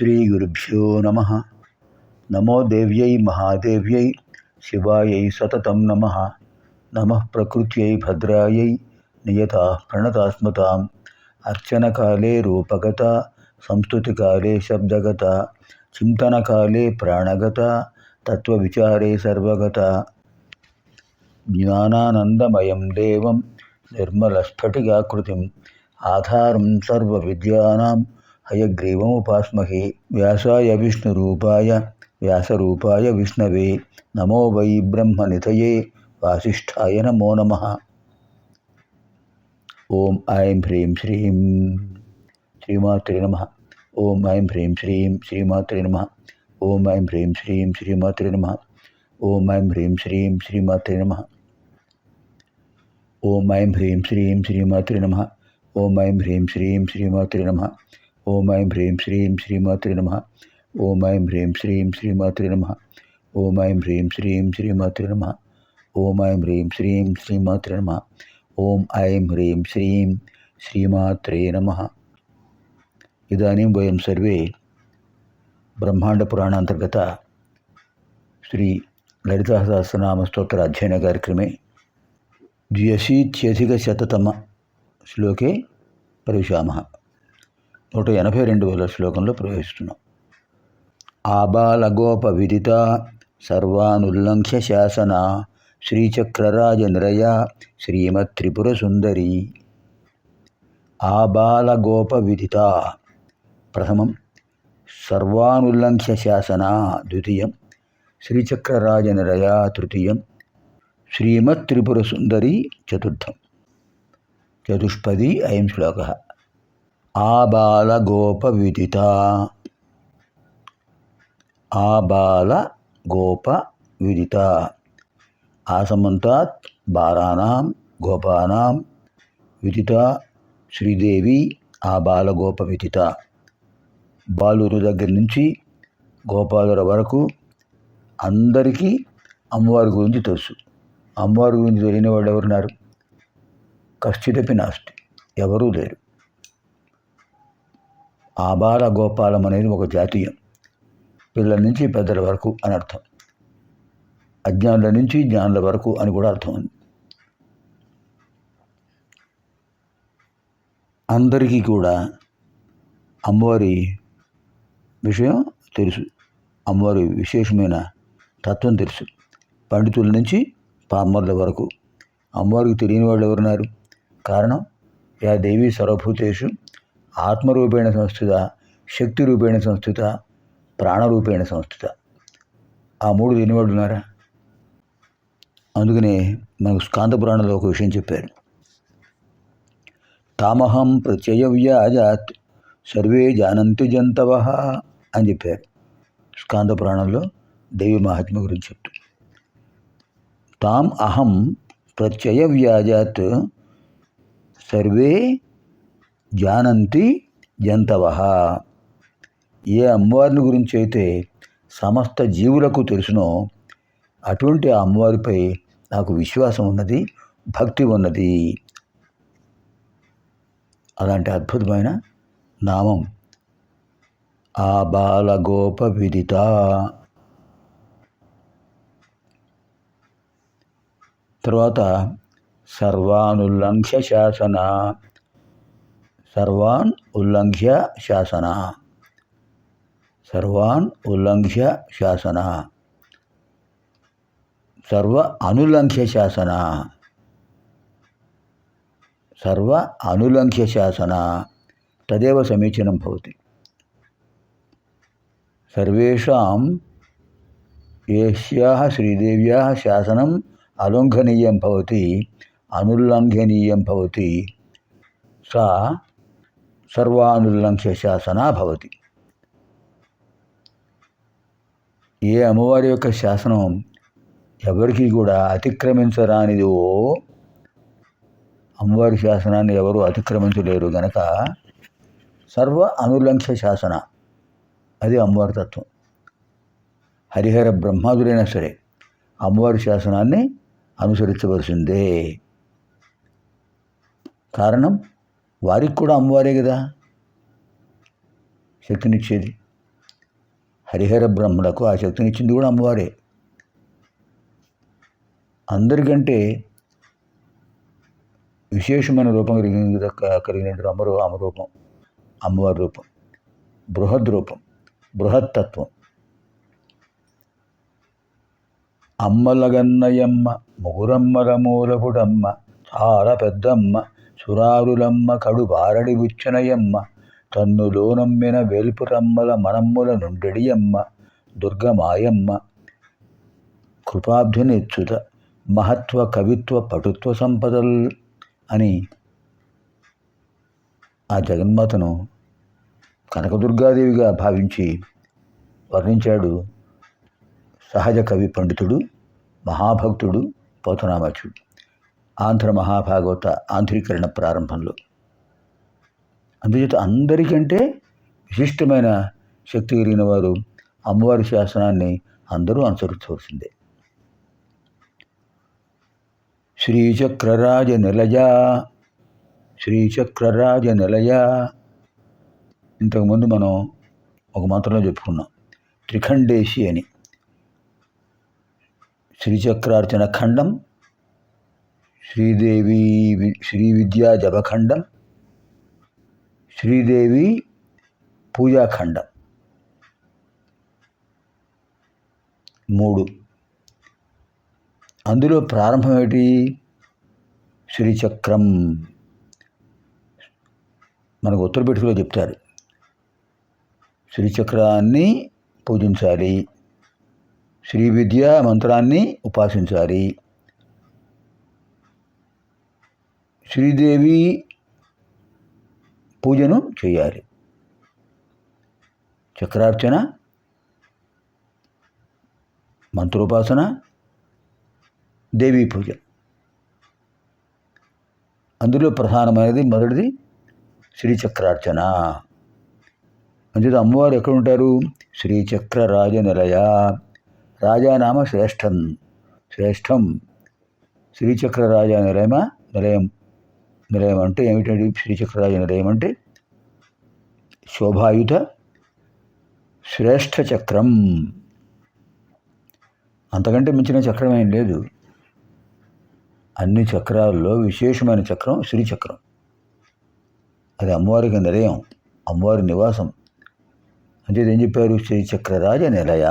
श्रीगुरुभ्यो नम। नमो देव्यै महादेव्यै, शिवायै नम नम। नमः प्रकृत्यै भद्रायै, नियताः प्रणतास्मताम्। अर्चनकाले रूपगता, संस्तुतिकाले शब्दगता, चिन्तनकाले प्राणगता, तत्त्वविचारे सर्वगता। ज्ञानानन्दमयं देवं, निर्मलस्फटिकाकृतिम्, आधारं सर्वविद्यानां हयग्रीवमुपास्महे व्यासाय विष्णुरूपाय, व्यासरूपाय विष्णवे, नमो वै ब्रह्मनिधये वासिष्ठाय नमो नमः। ओं ऐं ह्रीं श्रीं श्रीमात्रे नमः। ओम ऐं ह्रीं श्रीं श्रीमात्रे नमः। ओम ऐं ह्रीं श्रीं श्रीमात्रे नमः। ओम ऐं ह्रीं श्रीं श्रीमात्रे नमः। ओम ऐं ह्रीं श्रीं श्रीमात्रे नमः। ओं ऐं ह्रीं श्रीं श्रीमात्रे नमः। ओम ऐं ह्रीं श्रीं श्रीमात्रे नमः। ओम ऐं ह्रीं श्रीं श्रीमात्रे नमः। ओम ऐं ह्रीं श्रीं श्रीमात्रे नमः। ओम ऐं ह्रीं श्रीं श्रीमात्रे नमः। ओम ऐं ह्रीं श्रीं श्रीमात्रे नमः। इदानीं वयं सर्वे ब्रह्माण्डपुराणान्तर्गत श्रीललितासहस्रनामस्तोत्र अध्ययनकार्यक्रमे द्व्यशीत्यधिकशततमश्लोके प्रविशामः నూట ఎనభై రెండు వేల శ్లోకంలో ప్రవేశిస్తున్నాం ఆబాలగోప విదిత సర్వానుల్లంఘ్య శాసన శ్రీచక్రరాజ నిరయ శ్రీమత్ త్రిపుర సుందరి ఆబాలగోప విదిత ప్రథమం సర్వానుల్లంఘ్య శాసన ద్వితీయం శ్రీచక్రరాజ నిరయ తృతీయం శ్రీమత్ త్రిపుర సుందరి చతుర్థం. చతుష్పది అయం శ్లోక. ఆబాల గోప విదిత ఆబాల గోప విదిత ఆసమంతాత్ బాలానాం గోపానాం విదిత. శ్రీదేవి ఆబాల గోప విదిత బాలురు దగ్గర నుంచి గోపాలుర వరకు అందరికీ అమ్మవారి గురించి తెలుసు. అమ్మవారి గురించి తెలియని వాళ్ళు ఎవరున్నారు? కశ్చిదపి నాస్తి. ఎవరూ లేరు. ఆబాల గోపాలం అనేది ఒక జాతీయం. పిల్లల నుంచి పెద్దల వరకు అని అర్థం. అజ్ఞానుల నుంచి జ్ఞానుల వరకు అని కూడా అర్థం ఉంది. అందరికీ కూడా అమ్మవారి విషయం తెలుసు. అమ్మవారి విశేషమైన తత్వం తెలుసు. పండితుల నుంచి పామర్ల వరకు. అమ్మవారికి తెలియని వాళ్ళు ఎవరున్నారు? కారణం యా దేవి సర్వభూతేషు ఆత్మరూపేణ సంస్థిత శక్తి రూపేణ సంస్థిత ప్రాణరూపేణ సంస్థిత. ఆ మూడు తెలియనివాడు ఉన్నారా అందుకనే మనకు స్కాంత పురాణంలో ఒక విషయం చెప్పారు. తామహం ప్రత్యయ వ్యాజాత్ సర్వే జానంతి జంతవ అని చెప్పారు. స్కాంత పురాణంలో దేవి మహాత్మ గురించి చెప్తూ. తాం అహం ప్రత్యయ వ్యాజాత్ సర్వే జానంతి జంతవ ఏ అమ్మవారిని గురించి అయితే సమస్త జీవులకు తెలుసునో అటువంటి ఆ అమ్మవారిపై నాకు విశ్వాసం ఉన్నది భక్తి ఉన్నది. అలాంటి అద్భుతమైన నామం. ఆ బాలగోప విదిత. తర్వాత సర్వానుల్లంఘ్య శాసన. సర్వాన్ ఉల్లంఘ్య శాసన. సర్వాన్ ఉల్లంఘ్య శాసన. సర్వ అనులంఘ్య శాసన. సర్వ అనులంఘ్య శాసన. తదేవ సమీచీనం భవతి. సర్వేషాం ఏష్యాः శ్రీదేవ్యాः శాసనం అలుంఘనీయం భవతి అనుల్లంఘనీయం భవతి. సా సర్వానుల్లంఘ్య శాసనా భవతి. ఏ అమ్మవారి యొక్క శాసనం ఎవరికి కూడా అతిక్రమించరానిదో అమ్మవారి శాసనాన్ని ఎవరు అతిక్రమించలేరు గనక సర్వ అనులంఘ్య శాసన అది అమ్మవారి తత్వం. హరిహర బ్రహ్మాదులైనా సరే అమ్మవారి శాసనాన్ని అనుసరించవలసిందే. కారణం వారికి కూడా అమ్మవారే కదా. శక్తినిచ్చేది. హరిహర బ్రహ్మలకు ఆ శక్తినిచ్చింది కూడా అమ్మవారే. అందరికంటే విశేషమైన రూపం కలిగిన కలిగిన అమరు అమరూపం అమ్మవారి రూపం బృహద్ రూపం బృహత్తత్వం. అమ్మలగన్నయమ్మ ముగురమ్మల మూలపుడమ్మ చాలా పెద్దమ్మ. సురారులమ్మ కడు బారడి బుచ్చనయమ్మ తన్నులో నమ్మిన వేల్పురమ్మల మనమ్ముల నుండెడియమ్మ దుర్గమాయమ్మ కృపాబ్ధినిచ్యుత మహత్వ కవిత్వ పటుత్వ సంపదల్ అని ఆ జగన్మాతను కనకదుర్గాదేవిగా భావించి వర్ణించాడు సహజ కవి పండితుడు మహాభక్తుడు పోతనామాచుడు. ఆంధ్ర మహాభాగవత ఆంధ్రీకరణ ప్రారంభంలో. అందుచేత అందరికంటే విశిష్టమైన శక్తి కలిగిన వారు అమ్మవారి శాసనాన్ని అందరూ అనుసరించవలసిందే. శ్రీచక్రరాజ నిలయ శ్రీచక్రరాజ నిలయ. ఇంతకుముందు మనం ఒక మంత్రంలో చెప్పుకున్నాం త్రిఖండేశి అని. శ్రీచక్రార్చన ఖండం శ్రీదేవి శ్రీ విద్యా జపఖండం శ్రీదేవి పూజాఖండం మూడు. అందులో ప్రారంభం ఏమిటి? శ్రీచక్రం. మనకు ఉత్తర పెట్టుకులో చెప్తారు. శ్రీచక్రాన్ని పూజించాలి. శ్రీ విద్య మంత్రాన్ని ఉపాసించాలి. శ్రీదేవి పూజను చేయాలి. చక్రార్చన మంత్రోపాసన దేవీ పూజ అందులో ప్రధానమైనది మొదటిది శ్రీచక్రార్చన. అంచేత అమ్మవారు ఎక్కడ ఉంటారు శ్రీచక్ర రాజ నిలయ రాజానామ శ్రేష్టం. శ్రేష్టం. శ్రీచక్ర రాజా నిలయమ నిలయం. నిలయం అంటే ఏమిటండి? శ్రీచక్రరాజు నిలయం అంటే శోభాయుత శ్రేష్ఠ చక్రం. అంతకంటే మించిన చక్రం ఏం లేదు. అన్ని చక్రాల్లో విశేషమైన చక్రం శ్రీచక్రం అది అమ్మవారికి నిలయం అమ్మవారి నివాసం. అంటే ఏం చెప్పారు? శ్రీచక్రరాజ నిలయ.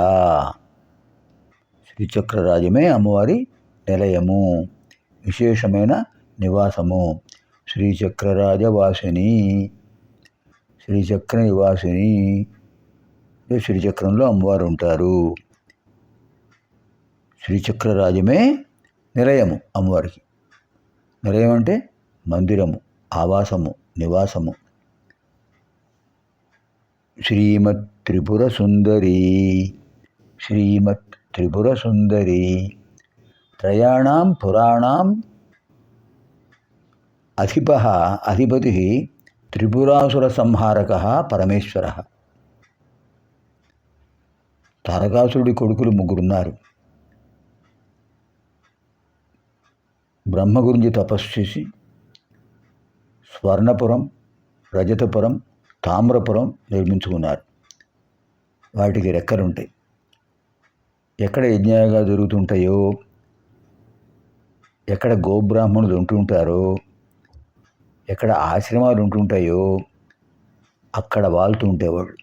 శ్రీచక్రరాజమే అమ్మవారి నిలయము విశేషమైన నివాసము. శ్రీచక్రరాజవాసిని. శ్రీచక్ర నివాసిని శ్రీచక్రంలో అమ్మవారు ఉంటారు శ్రీచక్రరాజమే నిలయము అమ్మవారికి. నిలయం అంటే మందిరము ఆవాసము నివాసము. శ్రీమత్ త్రిపుర సుందరి శ్రీమత్ త్రిపుర సుందరి త్రయాణం పురాణం అధిప అధిపతి త్రిపురాసుర సంహారక పరమేశ్వర. తారకాసురుడి కొడుకులు ముగ్గురున్నారు. బ్రహ్మ గురించి తపస్సు చేసి స్వర్ణపురం రజతపురం తామ్రపురం నిర్మించుకున్నారు. వాటికి రెక్కలుంటాయి. ఎక్కడ యజ్ఞాలుగా జరుగుతుంటాయో ఎక్కడ గోబ్రాహ్మణులు ఉంటుంటారో ఎక్కడ ఆశ్రమాలు ఉంటుంటాయో అక్కడ వాళ్తూ ఉండేవాడు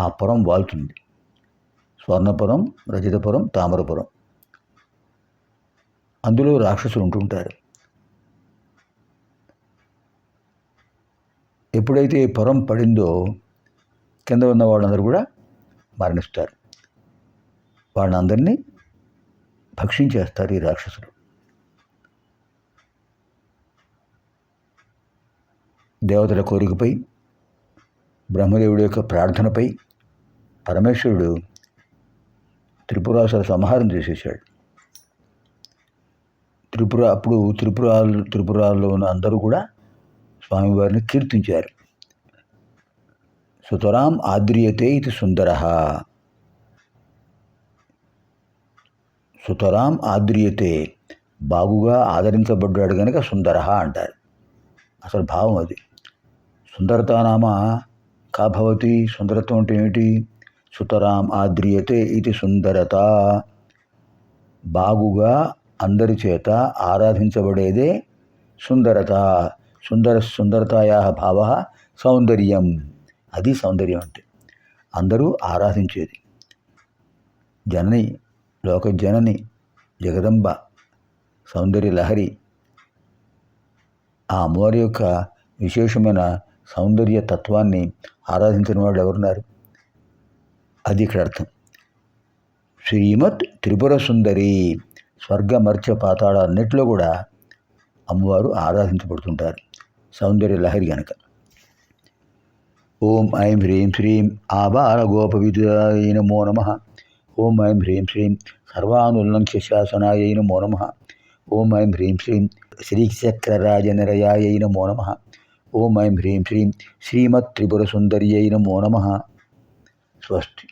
ఆ పురం వాళ్తుంది. స్వర్ణపురం రజతపురం తామరపురం. అందులో రాక్షసులు ఉంటుంటారు. ఎప్పుడైతే పొరం పడిందో కింద ఉన్న వాళ్ళందరూ కూడా మరణిస్తారు. వాళ్ళందరినీ భక్షించేస్తారు ఈ రాక్షసులు. దేవతల కోరికపై బ్రహ్మదేవుడి యొక్క ప్రార్థనపై పరమేశ్వరుడు త్రిపురాసుర సంహారం చేసేసాడు త్రిపుర అప్పుడు త్రిపురాలు త్రిపురాల్లో ఉన్న అందరూ కూడా స్వామివారిని కీర్తించారు. సుతరాం ఆద్రియతే ఇది సుందర. సుతరాం ఆద్రియతే బాగుగా ఆదరించబడ్డాడు కనుక సుందర అంటారు. అసలు భావం అది. సుందరతానామ కా భవతి? సుందరత్వం అంటే ఏమిటి? సుతరాం ఆద్రియతే ఇది సుందరత. బాగుగా అందరి చేత ఆరాధించబడేదే సుందరత. సుందర సుందరతాయా భావ సౌందర్యం. అది సౌందర్యం అంటే అందరూ ఆరాధించేది. జనని లోక జనని జగదంబ సౌందర్య లహరి ఆ అమ్మవారి యొక్క విశేషమైన సౌందర్య తత్వాన్ని ఆరాధించిన వాళ్ళు ఎవరున్నారు? అది ఇక్కడ అర్థం. శ్రీమత్ త్రిపుర సుందరి స్వర్గ మర్చ పాతాళాలన్నిట్లో కూడా అమ్మవారు ఆరాధించబడుతుంటారు. సౌందర్య లహరి గనక. ఓం ఐం హ్రీం శ్రీం ఆబాల గోపవిదాయ నమో నమ. ఓం ఐం హ్రీం శ్రీం సర్వానుల్లంఘ్య శాసనాయ నమో నమ. ఓం ఐం హ్రీం శ్రీం శ్రీచక్రరాజనిరయాయ నమో నమ. ఓం ఐం హ్రీం శ్రీం శ్రీమత్ త్రిపుర సుందర్యై నమో నమ స్వస్తి